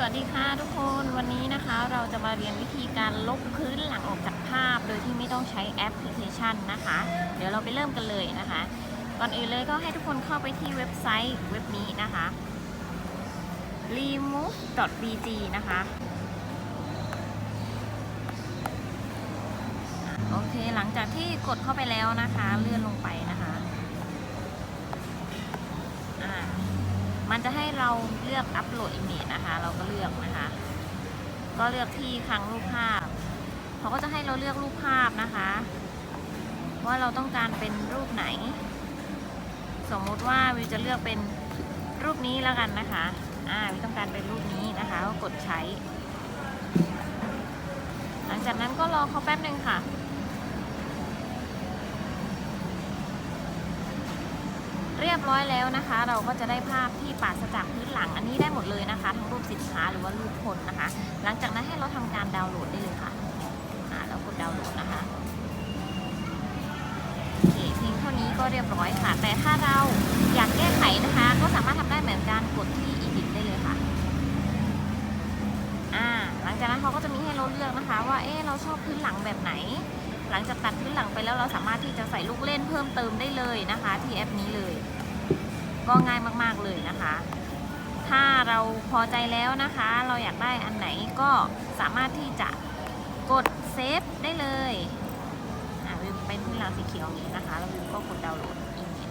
สวัสดีค่ะทุกคนวันนี้นะคะเราจะมาเรียนวิธีการลบพื้นหลังออกจากภาพ โดยที่ไม่ต้องใช้แอปพลิเคชันนะคะ เดี๋ยวเราไปเริ่มกันเลยนะคะก่อนอื่นเลยก็ให้ทุกคนเข้าไปที่เว็บไซต์เว็บนี้นะคะ remove.bg นะคะโอเคหลังจากที่กดเข้าไปแล้วนะคะ เลื่อนลงไปนะคะ มันจะให้เราเลือกอัปโหลดอิมเมจนะคะ เราก็เลือกนะคะ ก็เลือกที่คลังรูปภาพเขาก็จะให้เราเลือกรูปภาพนะคะว่าเราต้องการเป็นรูปไหน สมมุติว่าวิวจะเลือกเป็นรูปนี้แล้วกันนะคะ อ่าวิวต้องการเป็นรูปนี้นะคะก็กดใช้ หลังจากนั้นก็รอเขาแป๊บหนึ่งค่ะ เรียบร้อยแล้วนะคะ เราก็จะได้ภาพที่ปราศจากพื้นหลังอันนี้ได้หมดเลยนะคะ ทั้งรูปสินค้าหรือว่ารูปคนนะคะ หลังจากนั้นให้เราทำการดาวน์โหลดได้เลยค่ะอ่าเรากดดาวน์โหลดนะคะโอเคเพียงเท่านี้ก็เรียบร้อยค่ะ แต่ถ้าเราอยากแก้ไขนะคะ ก็สามารถทำได้เหมือนกันกดที่ edit ได้เลยค่ะอ่าหลังจากนั้นเขาก็จะมีให้เราเลือกนะคะ ว่าเอ๊เราชอบพื้นหลังแบบไหน หลังจากตัดพื้นหลังไปแล้วเราสามารถที่จะใส่ลูกเล่นเพิ่มเติมได้เลยนะคะ ที่แอปนี้เลย ก็ง่ายมากๆเลยนะคะ ถ้าเราพอใจแล้วนะคะ เราอยากได้อันไหนก็สามารถที่จะกดเซฟได้เลยอ่าวิวเป็นพื้นหลังสีเขียวนี้นะคะ แล้ววิวก็กดดาวน์โหลดอีเมจ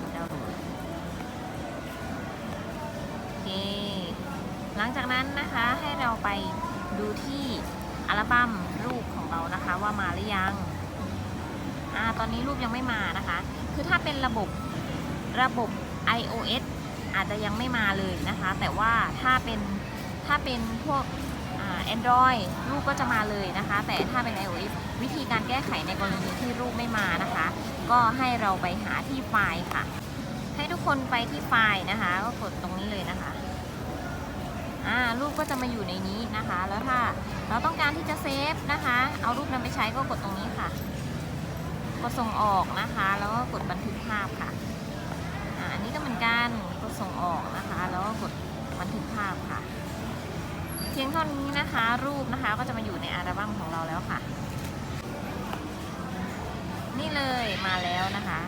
กดดาวน์โหลดโอเคหลังจากนั้นนะคะให้เราไปดูที่ อัลบั้มรูปของเรานะคะว่ามาหรือยังอ่าตอนนี้รูปยังไม่มานะคะ คือถ้าเป็นระบบระบบ iOS อาจจะยังไม่มาเลยนะคะ แต่ว่าถ้าเป็นถ้าเป็นพวกอ่า Android รูปก็จะมาเลยนะคะ แต่ถ้าเป็น iOS วิธีการแก้ไขในกรณีที่รูปไม่มานะคะ ก็ให้เราไปหาที่ไฟล์ค่ะ ให้ทุกคนไปที่ไฟล์นะคะ ก็กดตรงนี้เลยนะคะ อ่า รูปก็จะมาอยู่ในนี้นะคะ แล้วถ้าเราต้องการที่จะเซฟนะคะ เอารูปนั้นไปใช้ก็กดตรงนี้ค่ะ กดส่งออกนะคะ แล้วก็กดบันทึกภาพค่ะอันนี้ก็เหมือนกันกดส่งออกนะคะ แล้วก็กดบันทึกภาพค่ะ เพียงเท่านี้นะคะ รูปนะคะก็จะมาอยู่ในอัลบั้มของเราแล้วค่ะ นี่เลยมาแล้วนะคะ